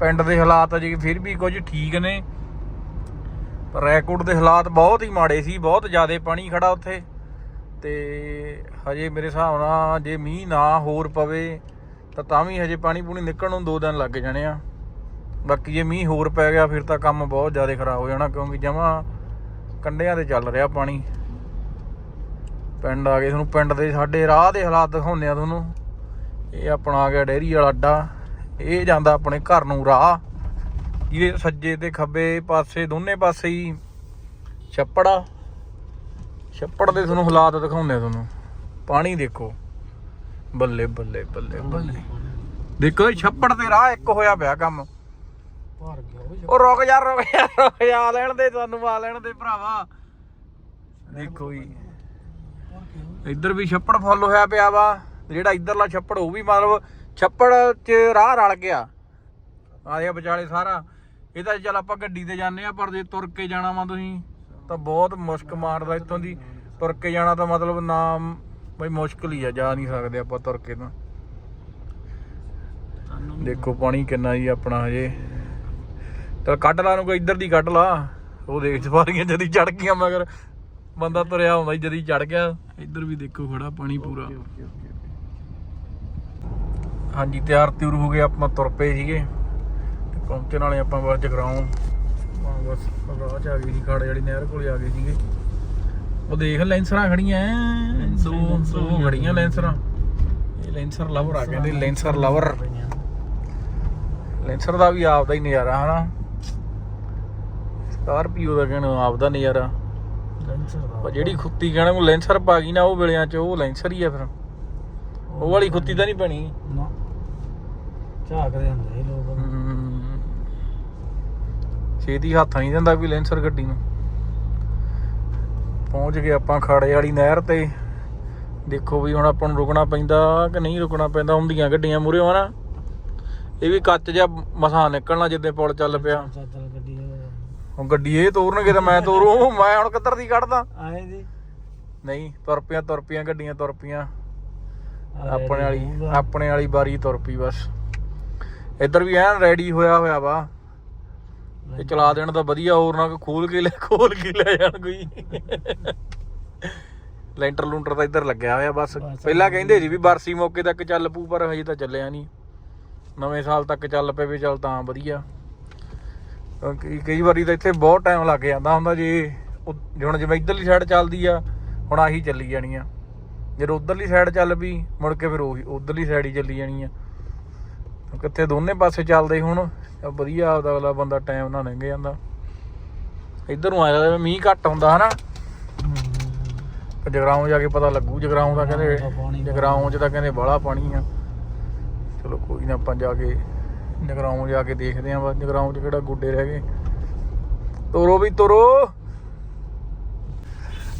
ਪਿੰਡ ਦੇ ਹਾਲਾਤ ਅਜੇ ਫਿਰ ਵੀ ਕੁਝ ਠੀਕ ਨੇ। ਰੈਕੋਰਡ ਦੇ ਹਾਲਾਤ ਬਹੁਤ ਹੀ ਮਾੜੇ ਸੀ, ਬਹੁਤ ਜ਼ਿਆਦਾ ਪਾਣੀ ਖੜਾ ਉੱਥੇ। ਤੇ ਹਜੇ ਮੇਰੇ ਹਿਸਾਬ ਨਾਲ ਜੇ ਮੀਂਹ ਨਾ ਹੋਰ ਪਵੇ, ਤਾਂ ਤਾਂ ਵੀ ਹਜੇ ਪਾਣੀ ਪੂਣੀ ਨਿਕਲਣ ਨੂੰ 2 ਦਿਨ ਲੱਗ ਜਾਣੇ ਆ। ਬਾਕੀ ਜੇ ਮੀਂਹ ਹੋਰ ਪੈ ਗਿਆ, ਫਿਰ ਤਾਂ ਕੰਮ ਬਹੁਤ ਜ਼ਿਆਦਾ ਖਰਾਬ ਹੋ ਜਾਣਾ, ਕਿਉਂਕਿ ਜਮਾ ਕੰਢਿਆਂ ਤੇ ਚੱਲ ਰਿਹਾ ਪਾਣੀ। ਪਿੰਡ ਆ ਗਏ ਤੁਹਾਨੂੰ, ਪਿੰਡ ਦੇ ਸਾਡੇ ਰਾਹ ਦੇ ਹਾਲਾਤ ਦਿਖਾਉਂਦੇ ਆ ਤੁਹਾਨੂੰ। ਇਹ ਆਪਣਾ ਆ ਗਿਆ ਡੇਰੀ ਵਾਲਾ ਅੱਡਾ, ਇਹ ਜਾਂਦਾ ਆਪਣੇ ਘਰ ਨੂੰ ਰਾਹ। ਜਿਹਦੇ ਸੱਜੇ ਤੇ ਖੱਬੇ ਪਾਸੇ ਦੋਨੇ ਪਾਸੇ ਹੀ ਛੱਪੜ। ਛੱਪੜ ਦੇ ਤੁਹਾਨੂੰ ਹਾਲਾਤ ਦਿਖਾਉਂਦੇ ਆ ਤੁਹਾਨੂੰ। ਪਾਣੀ ਦੇਖੋ। ਬੱਲੇ ਬੱਲੇ ਬੱਲੇ ਬੱਲੇ। ਦੇਖੋ ਛੱਪੜ ਤੇ ਰਾਹ ਇੱਕ ਹੋਇਆ ਪਿਆ ਕੰਮ। ਭਰ ਗਿਆ ਉਹ ਰੁਕ ਜਾ ਰੁਕ ਜਾ ਰੁਕ ਜਾ ਆ ਲੈਣ ਦੇ ਤੁਹਾਨੂੰ ਆ ਲੈਣ ਦੇ ਭਰਾਵਾ। ਦੇਖੋ ਜੀ। ਇੱਧਰ ਵੀ ਛੱਪੜ ਫੁੱਲ ਹੋਇਆ ਪਿਆ ਵਾ। ਜਿਹੜਾ ਇੱਧਰਲਾ ਛੱਪੜ ਉਹ ਵੀ ਮਤਲਬ ਛੱਪੜ 'ਚ ਰਾਹ ਰਲ ਗਿਆ। ਆ ਗਿਆ ਵਿਚਾਲੇ ਸਾਰਾ। ਇਹ ਤਾਂ ਚੱਲ ਆਪਾਂ ਗੱਡੀ ਤੇ ਜਾਂਦੇ ਆ ਪਰ ਜੇ ਤੁਰ ਕੇ ਜਾਣਾ ਵਾ ਤੁਸੀਂ ਤਾਂ ਬਹੁਤ ਮੁਸ਼ਕ ਮਾਰਦਾ ਇੱਥੋਂ ਦੀ। ਤੁਰ ਕੇ ਜਾਣਾ ਤਾਂ ਮਤਲਬ ਨਾ ਬਈ ਮੁਸ਼ਕਲ ਹੀ ਆ ਜਾ ਨਹੀਂ ਸਕਦੇ ਆਪਾਂ ਤੁਰ ਕੇ ਤਾਂ। ਦੇਖੋ ਪਾਣੀ ਕਿੰਨਾ ਜੀ ਆਪਣਾ ਹਜੇ। ਚਲ ਕੱਢ ਲਾ ਨੂੰ ਕੋਈ ਇੱਧਰ ਦੀ ਕੱਢ ਲਾ। ਉਹ ਦੇਖ ਸਵਾਰੀਆਂ ਜਦੀ ਚੜ ਗਈਆਂ ਮਗਰ ਬੰਦਾ ਤੁਰਿਆ ਸੀ ਜਦੀ ਚੜ ਗਿਆ। ਇੱਧਰ ਵੀ ਦੇਖੋ ਖੜਾ ਪਾਣੀ ਪੂਰਾ। ਹਾਂਜੀ ਤਿਆਰ ਤਿਉਰ ਹੋ ਗਏ ਆਪਾਂ ਤੁਰ ਪਏ ਸੀਗੇ। ਤੇ ਪਹੁੰਚਣ ਵਾਲੇ ਆਪਾਂ ਬਸ ਜਗਰਾਉਂ। ਹਾਂ ਬਸ ਰਾਹ ਚ ਆ ਗਏ ਸੀ ਖਾੜੇ ਵਾਲੀ ਨਹਿਰ ਕੋਲੇ ਆ ਗਏ ਸੀਗੇ। ਉਹ ਦੇਖ ਲੈਂਸਰਾਂ ਖੜੀਆਂ ਦੋ ਦੋ ਖੜੀਆਂ ਲੈਂਸਰਾਂ। ਇਹ ਲੈਂਸਰ ਲਵਰ ਆ ਕਹਿੰਦੇ ਲੈਂਸਰ ਲਵਰ ਲੈਂਸਰ ਦਾ ਵੀ ਆਪਦਾ ਹੀ ਨਜ਼ਾਰਾ ਹਨਾ? ਸਕਾਰਪੀਓ ਦਾ ਕਹਿਣਾ ਆਪਦਾ ਨਜ਼ਾਰਾ। ਪਰ ਜਿਹੜੀ ਖੁੱਤੀ ਕਹਿਣਾ ਉਹ ਲੈਂਸਰ ਪਾ ਗਈ ਨਾ ਉਹ ਵੇਲਿਆਂ 'ਚ ਉਹ ਲੈਂਸਰ ਹੀ ਆ ਫਿਰ। ਉਹ ਵਾਲੀ ਖੁੱਤੀ ਤਾਂ ਨਹੀਂ ਬਣੀ। ਨਾ। ਝਾਕਦੇ ਹੁੰਦੇ ਲੋਕ। ਛੇਤੀ ਹੱਥ ਨਹੀਂ ਦਿੰਦਾ ਕੋਈ ਲੈਂਸਰ ਗੱਡੀ ਨੂੰ। ਪਹੁੰਚ ਗਏ ਆਪਾਂ ਖਾੜੇ ਵਾਲੀ ਨਹਿਰ ਤੇ। ਦੇਖੋ ਵੀ ਹੁਣ ਆਪਾਂ ਨੂੰ ਰੁਕਣਾ ਪੈਂਦਾ ਕਿ ਨਹੀਂ ਰੁਕਣਾ ਪੈਂਦਾ ਹੁੰਦੀਆਂ ਗੱਡੀਆਂ ਮੂਰੇ ਨਾ ਇਹ ਵੀ ਕੱਚ ਜਿਹਾ ਮਸਾਂ ਨਿਕਲਣਾ ਜਿੱਦੇ ਪੁਲ ਚੱਲ ਪਿਆ। ਚਾਦਰ ਗੱਡੀ ਹੁਣ ਗੱਡੀ ਇਹ ਤੋਰਨਗੇ ਤਾਂ ਮੈਂ ਤੋਰੂ ਮੈਂ ਹੁਣ ਕਿੱਧਰ ਦੀ ਕੱਢਦਾ। ਆਏ ਜੀ। ਨਹੀਂ ਤੁਰ ਪਈਆਂ ਤੁਰ ਪਈਆਂ ਗੱਡੀਆਂ ਤੁਰ ਪਈਆਂ। ਆਪਣੇ ਵਾਲੀ ਆਪਣੇ ਵਾਲੀ ਬਾਰੀ ਤੁਰ ਪਈ ਬਸ। ਇੱਧਰ ਵੀ ਐਨ ਰੈਡੀ ਹੋਇਆ ਹੋਇਆ ਵਾ। ਇਹ ਚਲਾ ਦੇਣ ਤਾਂ ਵਧੀਆ ਹੋਰ ਨਾ ਖੋਲ ਕੇ ਲੈ ਖੋਲ ਕੇ ਲੈ ਜਾਣ ਕੋਈ। ਲੈਂਟਰ ਲੂੰਟਰ ਤਾਂ ਇੱਧਰ ਲੱਗਿਆ ਹੋਇਆ ਬਸ। ਪਹਿਲਾਂ ਕਹਿੰਦੇ ਸੀ ਵੀ ਬਰਸੀ ਮੌਕੇ ਤੱਕ ਚੱਲ ਪੂ ਪਰ ਹਜੇ ਤਾਂ ਚੱਲਿਆ ਨਹੀਂ। ਨਵੇਂ ਸਾਲ ਤੱਕ ਚੱਲ ਪਏ ਵੀ ਚੱਲ ਤਾਂ ਵਧੀਆ। ਕਈ ਵਾਰੀ ਤਾਂ ਇੱਥੇ ਬਹੁਤ ਟਾਈਮ ਲੱਗ ਜਾਂਦਾ ਹੁੰਦਾ ਜੇ ਹੁਣ ਜਿਵੇਂ ਇੱਧਰਲੀ ਸਾਈਡ ਚੱਲਦੀ ਆ ਹੁਣ ਆਹੀ ਚੱਲੀ ਜਾਣੀ ਆ। ਜਦੋਂ ਉਧਰਲੀ ਸਾਈਡ ਚੱਲ ਪਈ ਮੁੜ ਕੇ ਫਿਰ ਉਹੀ ਉਧਰਲੀ ਸਾਈਡ ਹੀ ਚੱਲੀ ਜਾਣੀ ਆ। ਕਿੱਥੇ ਦੋਨੇ ਪਾਸੇ ਚੱਲਦੇ ਹੁਣ ਵਧੀਆ ਆਪਦਾ ਅਗਲਾ ਬੰਦਾ ਟਾਈਮ ਨਾਲ ਲੰਘ ਜਾਂਦਾ। ਇੱਧਰ ਨੂੰ ਆ ਜਾਂਦਾ ਮੀਂਹ ਘੱਟ ਹੁੰਦਾ ਹਨਾ। ਜਗਰਾਉਂ ਜਾ ਕੇ ਪਤਾ ਲੱਗੂ ਜਗਰਾਉਂ ਦਾ ਕਹਿੰਦੇ ਜਗਰਾਉਂ ਚ ਤਾਂ ਕਹਿੰਦੇ ਬਾਹਲਾ ਪਾਣੀ ਆ। ਚਲੋ ਕੋਈ ਨਾ ਆਪਾਂ ਜਾ ਕੇ ਜਗਰਾਉਂ ਜਾ ਕੇ ਦੇਖਦੇ ਆਂ ਬਸ ਜਗਰਾਉਂ ਚ ਕਿਹੜਾ ਗੁੱਡੇ ਰਹਿ ਗਏ। ਤੋਰੋ ਵੀ ਤੋਰੋ।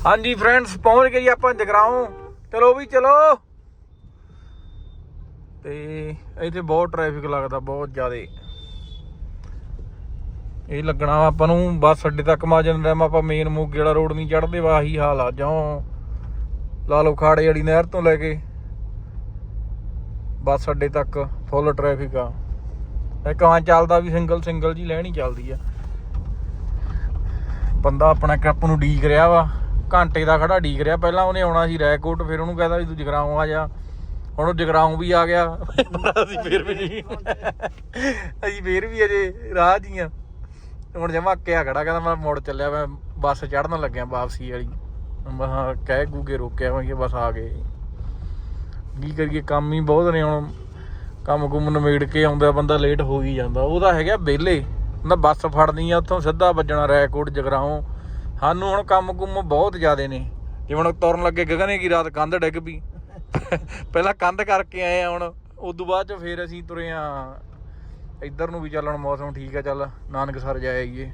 ਹਾਂਜੀ ਫਰੈਂਡਸ ਪਹੁੰਚ ਗਏ ਜੀ ਆਪਾਂ ਜਗਰਾਉਂ। ਚਲੋ ਵੀ ਚਲੋ। ਤੇ ਇੱਥੇ ਬਹੁਤ ਟ੍ਰੈਫਿਕ ਲੱਗਦਾ, ਬਹੁਤ ਜ਼ਿਆਦਾ। ਇਹ ਲੱਗਣਾ ਵਾ ਆਪਾਂ ਨੂੰ, ਬੱਸ ਅੱਡੇ ਤੱਕ ਮਾ ਜਾਂਦਾ ਆਪਾਂ ਮੇਨ ਮੋਗੇ ਵਾਲਾ ਰੋਡ ਨਹੀਂ ਚੜਦੇ ਵਾ ਆਹੀ ਹਾਲ ਆ ਜਿਉਂ ਲਾ ਲਓ ਖਾੜੇ ਵਾਲੀ ਨਹਿਰ ਤੋਂ ਲੈ ਕੇ ਬੱਸ ਅੱਡੇ ਤੱਕ ਫੁੱਲ ਟ੍ਰੈਫਿਕ ਆ। ਇੱਕ ਹਾਂ ਚੱਲਦਾ ਵੀ ਸਿੰਗਲ ਸਿੰਗਲ ਜੀ ਲੈਣੀ ਚੱਲਦੀ ਆ। ਬੰਦਾ ਆਪਣਾ ਕੱਪ ਨੂੰ ਡੀਕ ਰਿਹਾ ਵਾ, ਘੰਟੇ ਦਾ ਖੜਾ ਡੀਕ ਰਿਹਾ, ਪਹਿਲਾਂ ਉਹਨੇ ਆਉਣਾ ਸੀ ਰੈਕੋਟ ਫਿਰ ਉਹਨੂੰ ਕਹਿੰਦਾ ਵੀ ਤੂੰ ਜਗਰਾਉਂ ਆ ਜਾ। ਹੁਣ ਉਹ ਜਗਰਾਉਂ ਵੀ ਆ ਗਿਆ। ਪਰ ਅਸੀਂ ਫੇਰ ਵੀ ਨਹੀਂ। ਅਸੀਂ ਫੇਰ ਵੀ ਅਜੇ ਰਾਹ ਜੀਆਂ। ਹੁਣ ਜਮਾ ਅੱਕਿਆ ਖੜਾ ਕਹਿੰਦਾ ਮੈਂ ਮੁੜ ਚੱਲਿਆ ਮੈਂ ਬੱਸ ਚੜਨ ਲੱਗਿਆ ਵਾਪਸੀ ਵਾਲੀ। ਮੈਂ ਕਿਹਾ ਗੂਗੇ ਰੋਕਿਆ ਮੈਂ ਕਿ ਬਸ ਆ ਗਏ ਕੀ ਕਰੀਏ ਕੰਮ ਹੀ ਬਹੁਤ ਨੇ ਹੁਣ। ਕੰਮ ਕੁੰਮ ਨਿਮੇੜ ਕੇ ਆਉਂਦਾ ਬੰਦਾ ਲੇਟ ਹੋ ਹੀ ਜਾਂਦਾ। ਉਹਦਾ ਹੈਗਾ ਵਿਹਲੇ। ਉਹਦਾ ਬੱਸ ਫੜਨੀ ਆ ਉੱਥੋਂ ਸਿੱਧਾ ਵੱਜਣਾ ਰੈਕੋਟ ਜਗਰਾਉਂ। ਸਾਨੂੰ ਹੁਣ ਕੰਮ ਕੁੰਮ ਬਹੁਤ ਜ਼ਿਆਦੇ ਨੇ। ਜਿਵੇਂ ਹੁਣ ਤੁਰਨ ਲੱਗੇ ਗਗਨੇ ਕੀ ਰਾਤ ਕੰਧ ਡਿੱਗ ਪਈ। ਪਹਿਲਾਂ ਕੰਧ ਕਰਕੇ ਆਏ ਆ ਹੁਣ ਉਦੋਂ ਬਾਅਦ ਚ ਫੇਰ ਅਸੀਂ ਤੁਰੇ ਆ। ਇੱਧਰ ਨੂੰ ਵੀ ਚੱਲਣ ਮੌਸਮ ਠੀਕ ਆ ਚੱਲ ਨਾਨਕਸਰ ਜਾਏਗੇ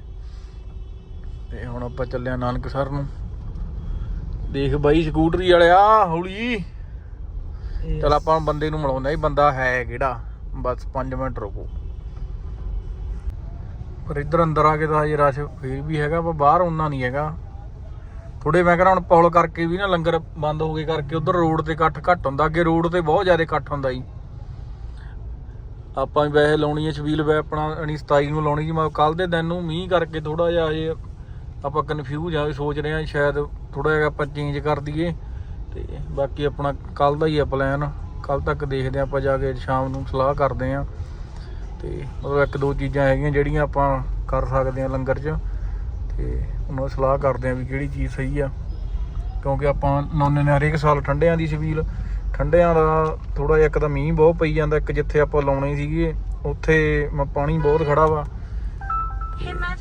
ਤੇ ਹੁਣ ਆਪਾਂ ਚੱਲਿਆ ਨਾਨਕਸਰ ਨੂੰ। ਦੇਖ ਬਾਈ ਸਕੂਟਰੀ ਵਾਲਿਆ ਹੌਲੀ। ਚਲ ਆਪਾਂ ਹੁਣ ਬੰਦੇ ਨੂੰ ਮਿਲਾਉਂਦਾ ਹੀ ਬੰਦਾ ਹੈ ਕਿਹੜਾ? ਬਸ 5 ਮਿੰਟ ਰੁਕੋ। ਪਰ ਇੱਧਰ ਅੰਦਰ ਆ ਕੇ ਤਾਂ ਹਜੇ ਰਸ਼ ਫੇਰ ਵੀ ਹੈਗਾ ਪਰ ਬਾਹਰ ਉਹਨਾਂ ਨਹੀਂ ਹੈਗਾ। ਥੋੜੇ ਮੈਂ ਕਹਿੰਦਾ ਹੁਣ ਪੌਲ ਕਰਕੇ ਵੀ ਨਾ ਲੰਗਰ ਬੰਦ ਹੋ ਗਏ ਕਰਕੇ ਉਧਰ ਰੋਡ ਤੇ ਇਕੱਠ ਘੱਟ ਹੁੰਦਾ, ਅੱਗੇ ਰੋਡ ਤੇ ਬਹੁਤ ਜ਼ਿਆਦਾ ਇਕੱਠ ਹੁੰਦਾ ਜੀ। ਆਪਾਂ ਵੀ ਵੈਸੇ ਲਾਉਣੀ ਹੈ ਛਬੀਲ ਵੈ ਆਪਣਾ ਅਣੀ 27 ਨੂੰ ਲਾਉਣੀ ਜੀ ਮੈਂ ਕੱਲ ਦੇ ਦਿਨ ਨੂੰ ਮੀਂਹ ਕਰਕੇ ਥੋੜਾ ਜਿਹਾ ਹਜੇ ਆਪਾਂ ਕਨਫਿਊਜ਼ ਆ ਵੀ ਸੋਚ ਰਹੇ ਆ ਸ਼ਾਇਦ ਥੋੜਾ ਜਿਹਾ ਆਪਾਂ ਚੇਂਜ ਕਰ ਦਈਏ ਤੇ ਬਾਕੀ ਆਪਣਾ ਕੱਲ ਦਾ ਹੀ ਆ ਪਲਾਨ ਕੱਲ ਤੱਕ ਦੇਖਦੇ ਆ ਆਪਾਂ ਜਾ ਕੇ ਸ਼ਾਮ ਨੂੰ ਸਲਾਹ ਕਰਦੇ ਆ ਤੇ ਮਤਲਬ ਇੱਕ ਦੋ ਚੀਜ਼ਾਂ ਹੈਗੀਆਂ ਜਿਹੜੀਆਂ ਆਪਾਂ ਕਰ ਸਕਦੇ ਆ ਲੰਗਰ 'ਚ। ਤੇ ਉਹਨਾਂ ਨਾਲ ਸਲਾਹ ਕਰਦੇ ਆ ਵੀ ਕਿਹੜੀ ਚੀਜ਼ ਸਹੀ ਆ। ਕਿਉਂਕਿ ਆਪਾਂ ਨੌਨੇ ਨੇ ਹਰੇਕ ਸਾਲ ਠੰਡਿਆਂ ਦੀ ਸਬੀਲ ਠੰਡਿਆਂ ਦਾ ਥੋੜਾ ਜਿਹਾ ਇੱਕ ਤਾਂ ਮੀਂਹ ਬਹੁਤ ਪਈ ਜਾਂਦਾ, ਇੱਕ ਜਿੱਥੇ ਆਪਾਂ ਲਾਉਣੇ ਸੀਗੇ, ਉੱਥੇ ਮ- ਪਾਣੀ ਬਹੁਤ ਖੜਾ ਵਾ।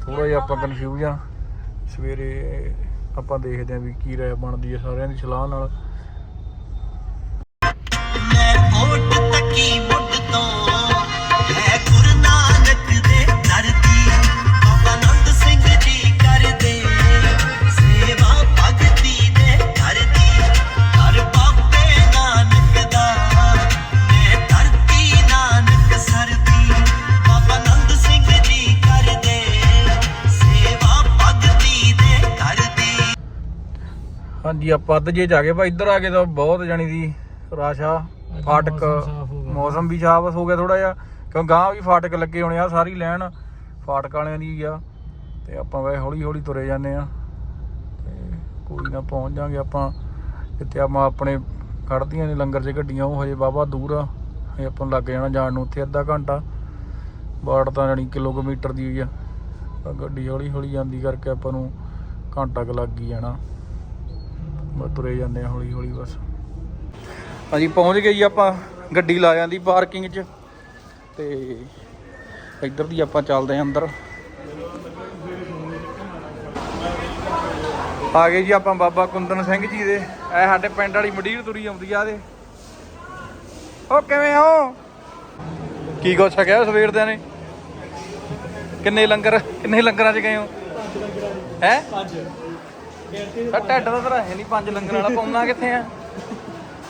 ਥੋੜਾ ਜਿਹਾ ਆਪਾਂ ਕਨਫਿਊਜ਼ ਆ। ਸਵੇਰੇ ਆਪਾਂ ਦੇਖਦੇ ਆ ਵੀ ਕੀ ਰਾਇ ਬਣਦੀ ਹੈ ਸਾਰਿਆਂ ਦੀ ਸਲਾਹ ਨਾਲ। ਹਾਂਜੀ ਆਪਾਂ ਅੱਧ ਜੇ ਜਾ ਕੇ ਭਾਈ ਇੱਧਰ ਆ ਕੇ ਤਾਂ ਬਹੁਤ ਜਾਣੀ ਦੀ ਰਾਸ਼ਾ ਫਾਟਕ ਮੌਸਮ ਵੀ ਸਾਫ਼ ਹੋ ਗਿਆ ਥੋੜਾ ਜਿਹਾ ਕਿਉਂ ਗਾਂ ਵੀ ਫਾਟਕ ਲੱਗੇ ਹੋਣੇ ਆ ਸਾਰੀ ਲੈਣ ਫਾਟਕ ਵਾਲਿਆਂ ਦੀ ਆ ਤੇ ਆਪਾਂ ਵੈ ਹੌਲੀ ਹੌਲੀ ਤੁਰੇ ਜਾਂਦੇ ਆ ਤੇ ਕੋਈ ਨਾ ਪਹੁੰਚ ਜਾਾਂਗੇ ਆਪਾਂ ਜਿੱਥੇ ਆਪਾਂ ਆਪਣੇ ਖੜਦੀਆਂ ਨੇ ਲੰਗਰ 'ਚ ਗੱਡੀਆਂ ਉਹ ਹਜੇ ਬਾਬਾ ਦੂਰ ਆ ਹਜੇ ਆਪਾਂ ਲੱਗ ਜਾਣਾ ਜਾਣ ਨੂੰ ਉੱਥੇ ਅੱਧਾ ਘੰਟਾ ਬਾੜ ਤਾਂ ਜਾਣੀ ਕਿਲੋਮੀਟਰ ਦੀ ਹੋਈ ਆ ਗੱਡੀ ਹੌਲੀ ਹੌਲੀ ਜਾਂਦੀ ਕਰਕੇ ਆਪਾਂ ਨੂੰ ਘੰਟਾ ਕੁ ਲੱਗ ਹੀ ਜਾਣਾ। ਬਸ ਤੁਰੇ ਜਾਂਦੇ ਆ ਹੌਲੀ ਹੌਲੀ ਬਸ। ਹਾਂਜੀ ਪਹੁੰਚ ਗਏ ਜੀ ਆਪਾਂ ਗੱਡੀ ਲਾ ਜਾਂਦੀ ਪਾਰਕਿੰਗ 'ਚ। ਤੇ ਇੱਧਰ ਦੀ ਆਪਾਂ ਚੱਲਦੇ ਆਂ ਅੰਦਰ। ਆ ਗਏ ਜੀ ਆਪਾਂ ਬਾਬਾ ਕੁੰਦਨ ਸਿੰਘ ਜੀ ਦੇ। ਇਹ ਸਾਡੇ ਪਿੰਡ ਵਾਲੀ ਮਡੀਰ ਤੁਰੀ ਆਉਂਦੀ ਆ ਦੇ ਉਹ ਕਿਵੇਂ ਹੋ? ਕੀ ਕੁਛ ਛਕਿਆ ਸਵੇਰ ਦੇ ਨੇ? ਕਿੰਨੇ ਲੰਗਰ, ਕਿੰਨੇ ਲੰਗਰਾਂ 'ਚ ਗਏ ਹੋ? ਹੈ? ਪੰਜ ਆ ਢੱਡ ਦਾ ਤੇਰਾ ਹੈ ਨਹੀਂ ਪੰਜ ਲੰਗਰ ਵਾਲਾ ਪਾਉਣਾ ਕਿੱਥੇ ਆ?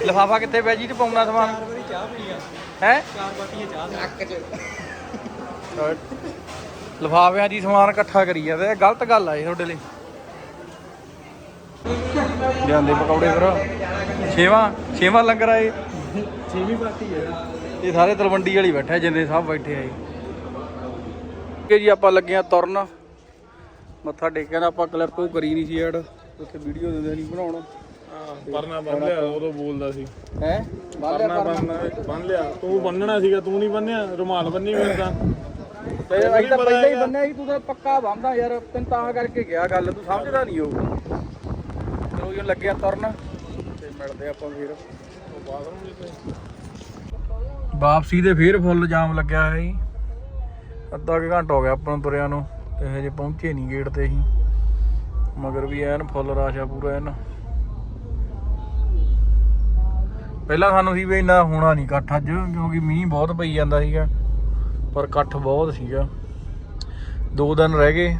ਲਿਫਾਫਾ ਕਿੱਥੇ ਪਿਆ ਜੀ ਤੇ ਪਾਉਣਾ ਸਮਾਨ? ਚਾਰ ਵਾਰੀ ਚਾਹ ਪੀ ਆ। ਹੈ? ਚਾਰ ਬਾਟੀਆਂ ਚਾਹ ਦੇ। ਲਿਫਾਫਿਆਂ ਜੀ ਸਮਾਨ ਇਕੱਠਾ ਕਰੀ ਜਾਂਦੇ ਇਹ ਗਲਤ ਗੱਲ ਆ ਇਹ ਤੁਹਾਡੇ ਲਈ। ਲਿਆਂਦੇ ਪਕੌੜੇ ਫਿਰ। ਛੇਵਾਂ ਛੇਵਾਂ ਲੰਗਰ ਆਏ ਛੇਵੀਂ ਪਾਰਟੀ ਹੈ ਇਹ ਸਾਰੇ ਤਲਵੰਡੀ ਵਾਲੀ ਬੈਠੇ ਜਿੰਦੇ ਸਭ ਬੈਠੇ ਆ ਜੀ ਕਿ ਜੀ ਆਪਾਂ ਲੱਗੇ ਆ ਤੁਰਨ। ਮੱਥਾ ਟੇਕਿਆ ਨਾ ਆਪਾਂ ਕਲਿੱਪ ਉਹ ਕਰੀ ਨਹੀਂ ਸੀ ਐਡ। ਉੱਥੇ ਵੀਡੀਓ ਦਿੰਦੇ ਨਹੀਂ ਬਣਾਉਣ। ਪਰਨਾ ਬੰਨ ਲਿਆ ਉਦੋਂ ਬੋਲਦਾ ਸੀ। ਹੈ? ਪਰਨਾ ਬੰਨ ਬੰਨ ਲਿਆ। ਤੂੰ ਬੰਨਣਾ ਸੀਗਾ ਤੂੰ ਨਹੀਂ ਬੰਨਿਆ? ਰੁਮਾਲ ਬੰਨੀ ਮੇਰੇ ਤਾਂ। ਤੇ ਅਸੀਂ ਤਾਂ ਪਹਿਲਾਂ ਹੀ ਬੰਨਿਆ ਸੀ ਤੂੰ ਤਾਂ ਪੱਕਾ ਬੰਨਦਾ ਯਾਰ ਤੈਨੂੰ ਤਾਂ ਕਰਕੇ ਗਿਆ ਗੱਲ ਤੂੰ ਸਮਝਦਾ ਨਹੀਂ ਉਹ। ਚਲੋ ਜੀ ਲੱਗਿਆ ਤੁਰਨ। ਤੇ ਮਿਲਦੇ ਆਪਾਂ ਫੇਰ। ਵਾਪਸੀ ਦੇ ਫੇਰ ਫੁੱਲ ਜਾਮ ਲੱਗਿਆ ਹੈ ਜੀ ਅੱਧਾ ਘੰਟਾ ਹੋ ਗਿਆ ਆਪਾਂ ਨੂੰ ਤੁਰਿਆਂ ਨੂੰ। ਤੇ ਹਜੇ ਪਹੁੰਚੇ ਨਹੀਂ ਗੇਟ ਤੇ ਅਸੀਂ। ਮਗਰ ਵੀ ਐਨ ਫੁੱਲ ਰਾਸ਼ਾ ਪੂਰਾ ਐਨ ਪਹਿਲਾਂ ਸਾਨੂੰ ਸੀ ਵੀ ਇੰਨਾ ਹੋਣਾ ਨਹੀਂ ਇਕੱਠ ਅੱਜ ਕਿਉਂਕਿ ਮੀਂਹ ਬਹੁਤ ਪਈ ਜਾਂਦਾ ਸੀਗਾ ਪਰ ਇਕੱਠ ਬਹੁਤ ਸੀਗਾ। ਦੋ ਦਿਨ ਰਹਿ ਗਏ।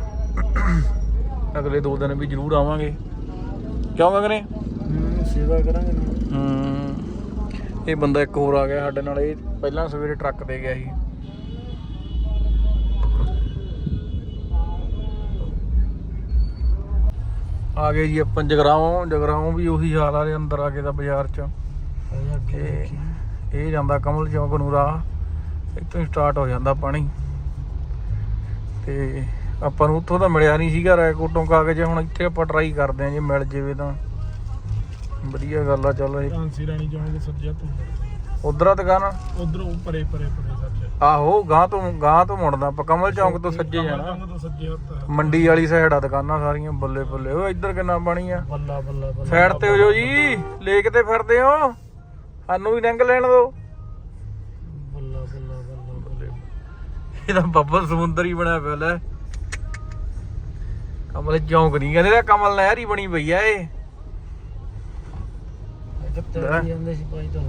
ਅਗਲੇ ਦੋ ਦਿਨ ਵੀ ਜ਼ਰੂਰ ਆਵਾਂਗੇ। ਕਿਉਂ ਮਗਰੇ? ਸੇਵਾ ਕਰਾਂਗੇ ਹੂੰ। ਇਹ ਬੰਦਾ ਇੱਕ ਹੋਰ ਆ ਗਿਆ ਸਾਡੇ ਨਾਲ ਇਹ ਪਹਿਲਾਂ ਸਵੇਰੇ ਟਰੱਕ ਤੇ ਗਿਆ ਸੀ। ਆ ਗਏ ਜੀ ਆਪਾਂ ਜਗਰਾਉਂ ਜਗਰਾਉਂ ਵੀ ਉਹੀ ਹਾਲ ਆ ਦੇ ਅੰਦਰ ਆ ਕੇ ਤਾਂ ਬਾਜ਼ਾਰ ਚ। ਤੇ ਇਹ ਜਾਂਦਾ ਕਮਲ ਚੌਂਕ ਨੂੰ ਰਾਹ ਇੱਥੋਂ ਸਟਾਰਟ ਹੋ ਜਾਂਦਾ ਪਾਣੀ। ਤੇ ਆਪਾਂ ਨੂੰ ਉੱਥੋਂ ਤਾਂ ਮਿਲਿਆ ਨਹੀਂ ਸੀਗਾ ਰੈਕੋਟੋਂ ਕਾਗਜ਼ ਹੁਣ ਇੱਥੇ ਆਪਾਂ ਟਰਾਈ ਕਰਦੇ ਆਂ ਜੇ ਮਿਲ ਜਾਵੇ ਤਾਂ। ਵਧੀਆ ਗੱਲ ਆ ਚੱਲ ਕਾਂਸੀ ਰਾਣੀ ਜਾਓਗੇ ਸੱਜੇ ਹੱਥ ਉਧਰ ਆ ਦੁਕਾਨ? ਉਧਰੋਂ ਪਰੇ ਪਰੇ ਪਰੇ। ਆਹੋ ਗਾਂ ਤੋਂ ਗਾਂ ਤੋਂ ਮੁੜਦਾ ਆਪਾਂ ਕਮਲ ਚੌਂਕ ਤੋਂ ਸੱਜੇ ਜਾਣਾ। ਤਾਂ ਸੱਜੇ ਮੰਡੀ ਵਾਲੀ ਸਾਈਡ ਆ ਦੁਕਾਨਾਂ ਸਾਰੀਆਂ ਬੱਲੇ ਬੱਲੇ। ਓ ਇੱਧਰ ਕਿੰਨਾ ਪਾਣੀ ਆ। ਬੱਲਾ ਬੱਲਾ ਬੱਲਾ ਸਾਈਡ ਤੇ ਹੋ ਜਾਓ ਜੀ ਲੇਕ ਤੇ ਫਿਰਦੇ ਹੋ। ਸਾਨੂੰ ਵੀ ਲੰਘ ਲੈਣ ਦਿਓ। ਬੱਲਾ ਬੱਲਾ ਬੱਲਾ ਬੱਲੇ। ਇਹ ਤਾਂ ਬੱਬਲ ਸਮੁੰਦਰ ਹੀ ਬਣਿਆ ਪਿਆ ਲੈ। ਕਮਲ ਚੌਂਕ ਨਹੀਂ ਕਹਿੰਦੇ ਤਾਂ ਕਮਲ ਨਹਿਰ ਹੀ ਬਣੀ ਪਈ ਆ ਇਹ। ਕਿੱਥੇ ਲੈ। ਜਾਂਦੇ ਸੀ ਭਾਈ ਤਾਂ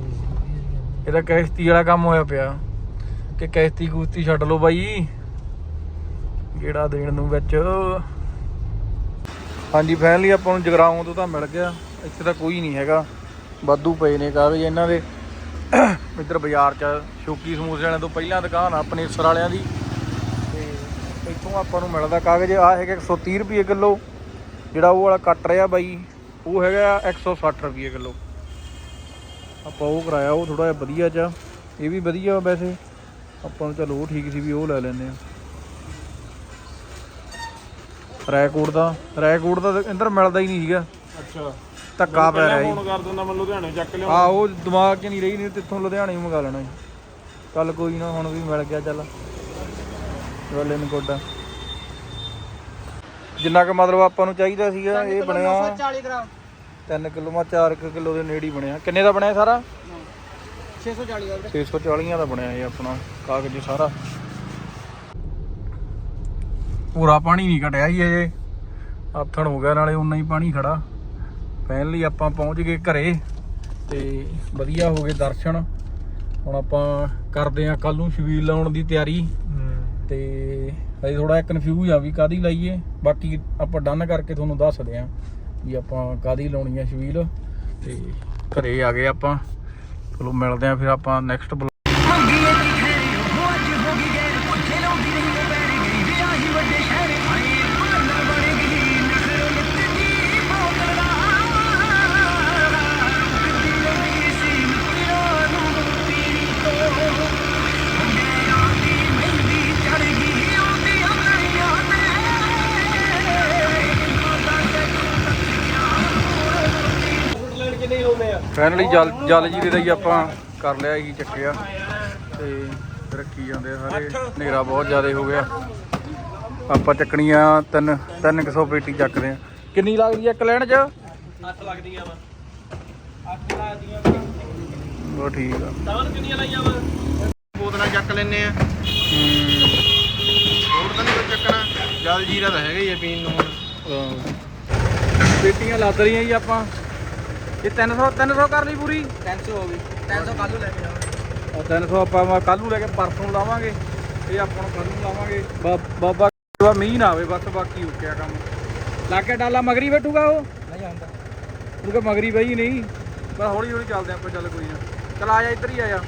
ਇਹਦਾ ਕਿਸ਼ਤੀ ਵਾਲਾ ਕੰਮ ਹੋਇਆ ਪਿਆ। ਕਿ ਕੈਸਤੀ ਕੂਸ਼ਤੀ ਛੱਡ ਲਓ ਬਾਈ। ਜਿਹੜਾ ਦੇਣ ਨੂੰ ਵਿੱਚ। ਹਾਂਜੀ ਫਾਈਨਲੀ ਆਪਾਂ ਨੂੰ ਜਗਰਾਉਂ ਤੋਂ ਤਾਂ ਮਿਲ ਗਿਆ। ਇੱਥੇ ਤਾਂ ਕੋਈ ਨਹੀਂ ਹੈਗਾ। ਵਾਧੂ ਪਏ ਨੇ ਕਾਗਜ਼ ਇਹਨਾਂ ਦੇ। ਇੱਧਰ ਬਾਜ਼ਾਰ 'ਚ ਸ਼ੌਕੀ ਸਮੋਸੇ ਵਾਲਿਆਂ ਤੋਂ ਪਹਿਲਾਂ ਦੁਕਾਨ ਆ, ਆਪਣੇ ਸਰ ਵਾਲਿਆਂ ਦੀ। ਤੇ ਇੱਥੋਂ ਆਪਾਂ ਨੂੰ ਮਿਲਦਾ ਕਾਗਜ਼। ਆ ਹੈਗਾ 130 ਰੁਪਏ ਕਿਲੋ। ਜਿਹੜਾ ਉਹ ਵਾਲਾ ਕੱਟ ਰਿਹਾ ਬਾਈ, ਉਹ ਹੈਗਾ 160 ਰੁਪਏ ਕਿਲੋ। ਆਪਾਂ ਉਹ ਕਰਾਇਆ, ਉਹ ਥੋੜਾ ਜਿਹਾ ਵਧੀਆ ਜਿਹਾ ਇਹ ਵੀ ਵਧੀਆ ਵੈਸੇ। ਆਪਾਂ ਨੂੰ ਚਲੋ ਉਹ ਠੀਕ ਸੀ ਵੀ ਉਹ ਲੈ ਲੈਂਦੇ ਆ। ਰੈਕੋਰਡ ਦਾ ਰੈਕੋਰਡ ਦਾ ਤਾਂ ਇੰਦਰ ਮਿਲਦਾ ਹੀ ਨਹੀਂ ਸੀਗਾ। ਅੱਛਾ। ਧੱਕਾ ਪੈ ਰਿਹਾ ਜੀ ਫੋਨ ਕਰ ਦਿੰਦਾ ਮੈਂ ਲੁਧਿਆਣੇ ਚੱਕ ਲਿਆ ਆ ਉਹ ਦਿਮਾਗ 'ਚ ਨਹੀਂ ਰਹੀ ਨਹੀਂ ਤਿੱਥੋਂ ਲੁਧਿਆਣੇ ਹੀ ਮੰਗਾ ਲੈਣਾ ਸੀ। ਚੱਲ ਕੋਈ ਨਾ ਹੁਣ ਵੀ ਮਿਲ ਗਿਆ ਚੱਲ। ਰੋਲੇ ਨੂੰ ਕੋਡਾ ਜਿੰਨਾ ਕੁ ਮਤਲਬ ਆਪਾਂ ਨੂੰ ਚਾਹੀਦਾ ਸੀਗਾ ਇਹ ਬਣਿਆ। 40 ਗ੍ਰਾਮ। 3 ਕਿਲੋ ਮਾ 4 ਕਿਲੋ ਦੇ ਨੇੜੇ ਹੀ ਬਣਿਆ। ਕਿੰਨੇ ਦਾ ਬਣਿਆ ਸਾਰਾ? 640 ਦਾ 640 ਦਾ ਬਣਿਆ ਇਹ ਆਪਣਾ ਕਾਗਜ਼ ਸਾਰਾ। ਪੂਰਾ ਪਾਣੀ ਨਹੀਂ ਘਟਿਆ ਹੀ ਅਜੇ ਆਥਣ ਹੋ ਗਿਆ ਨਾਲੇ ਉਨਾ ਹੀ ਪਾਣੀ ਖੜਾ। ਫਾਈਨਲੀ ਆਪਾਂ ਪਹੁੰਚ ਗਏ ਘਰੇ ਤੇ ਵਧੀਆ ਹੋ ਗਏ ਦਰਸ਼ਨ। ਹੁਣ ਆਪਾਂ ਕਰਦੇ ਆ ਕੱਲ ਨੂੰ ਛਬੀਲ ਲਾਉਣ ਦੀ ਤਿਆਰੀ। ਤੇ ਹਜੇ ਥੋੜਾ ਜਿਹਾ ਕਨਫਿਊਜ਼ ਆ ਵੀ ਕਾਦੀ ਲਾਈਏ। ਬਾਕੀ ਆਪਾਂ ਡਨ ਕਰਕੇ ਤੁਹਾਨੂੰ ਦੱਸਦੇ ਆ ਵੀ ਆਪਾਂ ਕਾਦੀ ਲਾਉਣੀ ਆ ਛਬੀਲ ਤੇ ਘਰੇ ਆ ਗਏ ਆਪਾਂ। ਚਲੋ ਮਿਲਦੇ ਆ ਫਿਰ ਆਪਾਂ ਨੈਕਸਟ ਫਾਈਨਲੀ ਜਲ ਜਲ ਜੀਰੇ ਦਾ ਹੀ ਆਪਾਂ ਕਰ ਲਿਆ ਹੀ ਚੱਕਿਆ। ਤੇ ਰੱਖੀ ਜਾਂਦੇ ਆ ਸਾਰੇ। ਹਨੇਰਾ ਬਹੁਤ ਜ਼ਿਆਦਾ ਹੋ ਗਿਆ। ਆਪਾਂ ਚੱਕਣੀਆਂ ਤਿੰਨ 300 ਪੇਟੀ ਚੱਕਦੇ ਆ। ਕਿੰਨੀ ਲੱਗਦੀ ਆ ਇੱਕ ਲੈਣ ਚ? 8 ਲੱਗਦੀਆਂ ਵਾ। 8 ਲੱਗਦੀਆਂ ਉਹ ਠੀਕ ਆ। ਤਾਂ ਕਿੰਨੀਆਂ ਲਾਈਆਂ ਵਾ? ਬੋਤਲਾਂ ਚੱਕ ਲੈਨੇ ਆ। ਹੋਰ ਤਾਂ ਨਹੀਂ ਚੱਕਣਾ। ਜਲ ਜੀਰਾ ਤਾਂ ਹੈਗਾ ਹੀ ਆ ਪੀਣ ਨੂੰ ਪੇਟੀਆਂ ਲੱਦ ਰਹੀਆਂ ਜੀ ਆਪਾਂ। ਇਹ 300 300 ਕਰ ਲਈ ਪੂਰੀ? 300 ਹੋ ਗਈ। 300 ਕੱਲ ਨੂੰ ਲੈ ਕੇ ਜਾਵਾਂਗੇ। ਉਹ 300 ਆਪਾਂ ਕੱਲ ਨੂੰ ਲੈ ਕੇ ਪਰਸੋਂ ਲਾਵਾਂਗੇ। ਇਹ ਆਪਾਂ ਨੂੰ ਕੱਲ ਨੂੰ ਲਾਵਾਂਗੇ। ਬਾਬਾ ਬਾ ਮੀਂਹ ਨਾ ਆਵੇ ਬਸ ਬਾਕੀ ਰੁਕਿਆ ਕੰਮ। ਲਾਗੇ ਡਾਲਾ ਮਗਰੀ ਬੈਠੂਗਾ ਉਹ? ਨਹੀਂ ਆਉਂਦਾ। ਕਿ ਮਗਰੀ ਬਈ ਨਹੀਂ। ਬਸ ਹੌਲੀ ਹੌਲੀ ਚੱਲਦੇ ਆਪਾਂ ਚੱਲ ਕੋਈ ਨਾ। ਚਲ ਆ ਜਾ ਇੱਧਰ ਹੀ ਆ ਜਾ।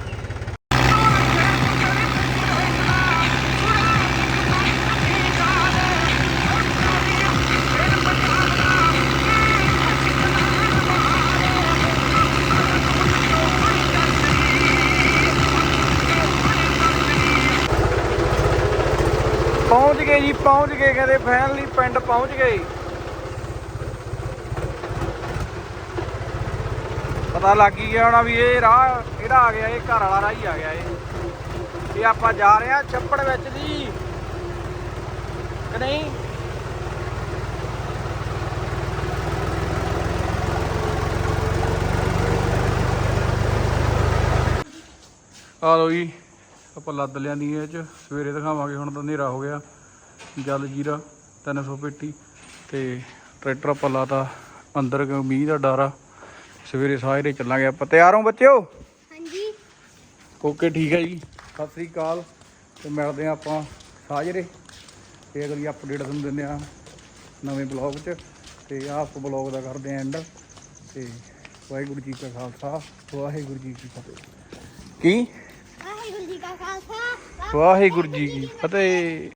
ਗਏ ਜੀ, ਪਹੁੰਚ ਗਏ ਕਹਿੰਦੇ ਫਾਈਨਲੀ ਪਿੰਡ ਪਹੁੰਚ ਗਏ। ਪਤਾ ਲੱਗ ਹੀ ਗਿਆ ਹੋਣਾ ਵੀ ਇਹ ਰਾਹ ਕਿਹੜਾ ਆ ਗਿਆ, ਇਹ ਘਰ ਵਾਲਾ ਰਾਹ ਹੀ ਆ ਗਿਆ ਇਹ। ਇਹ ਆਪਾਂ ਜਾ ਰਹੇ ਆ ਛੱਪੜ ਵਿੱਚ ਜੀ। ਕਿ ਨਹੀਂ? ਆ ਲੋ ਜੀ, ਆਪਾਂ ਲੱਦ ਲਿਆਂਦੀ ਇਹ ਚ। ਸਵੇਰੇ ਦਿਖਾਵਾਂਗੇ, ਹੁਣ ਤਾਂ ਹਨੇਰਾ ਹੋ ਗਿਆ। ਜਲ ਜੀਰਾ 300 ਪੇਟੀ ਤੇ ਟਰੈਕਟਰ ਆਪਾਂ ਲਾਤਾ ਅੰਦਰ ਕਿਉਂ ਮੀਂਹ ਦਾ ਡਰ ਆ। ਸਵੇਰੇ ਸਾਰੇ ਚੱਲਾਂਗੇ ਆਪਾਂ। ਤਿਆਰ ਹੋ ਬੱਚਿਓ? ਹਾਂਜੀ। ਓਕੇ ਠੀਕ ਹੈ ਜੀ। ਸਤਿ ਸ੍ਰੀ ਅਕਾਲ। ਤੇ ਮਿਲਦੇ ਆ ਆਪਾਂ ਸਾਜਰੇ। ਤੇ ਅਗਲੀ ਅਪਡੇਟ ਤੁਹਾਨੂੰ ਦਿੰਦੇ ਆ ਨਵੇਂ ਬਲੌਗ 'ਚ। ਤੇ ਆਪਾਂ ਬਲੌਗ ਦਾ ਕਰਦੇ ਆ ਐਂਡ ਤੇ ਵਾਹਿਗੁਰੂ ਜੀ ਕਾ ਖਾਲਸਾ ਵਾਹਿਗੁਰੂ ਜੀ ਕੀ ਫਤਿਹ। ਕੀ? ਵਾਹਿਗੁਰੂ ਜੀ ਕਾ ਖਾਲਸਾ ਵਾਹਿਗੁਰੂ ਜੀ ਕੀ ਫਤਿਹ।